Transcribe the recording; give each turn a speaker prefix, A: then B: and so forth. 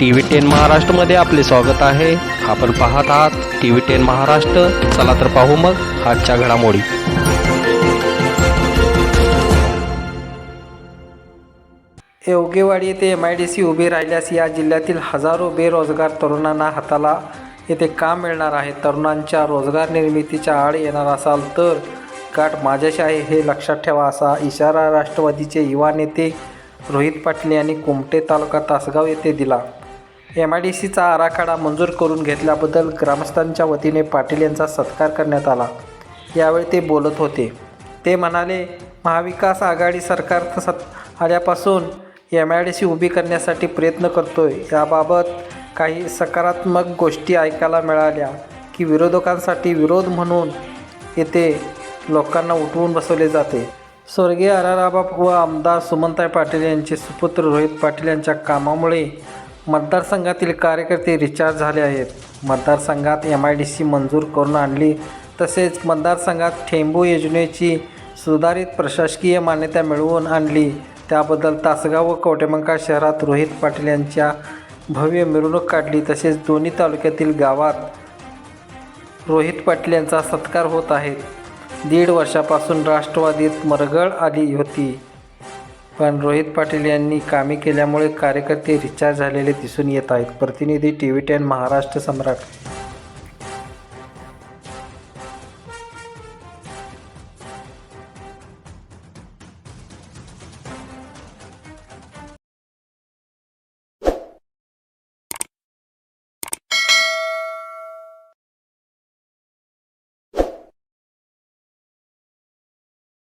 A: T V ten महाराष्ट्रमध्ये आपले स्वागत आहे. आपण पाहत आहात टी व्ही टेन महाराष्ट्र. चला तर पाहू मग आजच्या घडामोडी.
B: योगेवाडी येथे एम आय डी सी उभी राहिल्यास या जिल्ह्यातील हजारो बेरोजगार तरुणांना हाताला येथे काम मिळणार आहे. तरुणांच्या रोजगार निर्मितीच्या आड येणार असाल तर गाठ माझ्याशी आहे हे लक्षात ठेवा असा इशारा राष्ट्रवादीचे युवा नेते रोहित पाटील यांनी कुमटे तालुका तासगाव येथे दिला. एम आय डी सीचा आराखडा मंजूर करून घेतल्याबद्दल ग्रामस्थांच्या वतीने पाटील यांचा सत्कार करण्यात आला. यावेळी ते बोलत होते. ते म्हणाले महाविकास आघाडी सरकार सत आल्यापासून एम आय डी सी उभी करण्यासाठी प्रयत्न करतोय. याबाबत काही सकारात्मक गोष्टी ऐकायला मिळाल्या की विरोधकांसाठी विरोध म्हणून येथे लोकांना उठवून बसवले जाते. स्वर्गीय आराराबा व आमदार सुमंताई पाटील यांचे सुपुत्र रोहित पाटील यांच्या कामामुळे मतदारसंघातील कार्यकर्ते रिचार्ज झाले आहेत. मतदारसंघात एम आय डी सी मंजूर करून आणली. तसेच मतदारसंघात ठेंबू योजनेची सुधारित प्रशासकीय मान्यता मिळवून आणली. त्याबद्दल तासगाव व कवटेमंका शहरात रोहित पाटील यांच्या भव्य मिरवणूक काढली. तसेच दोन्ही तालुक्यातील गावात रोहित पाटील यांचा सत्कार होत आहे. दीड वर्षापासून राष्ट्रवादीत मरगळ आली होती. पण रोहित पाटील यांनी कामे केल्यामुळे कार्यकर्ते रिचार्ज झालेले दिसून येत आहेत. प्रतिनिधी T V ten Maharashtra Samrat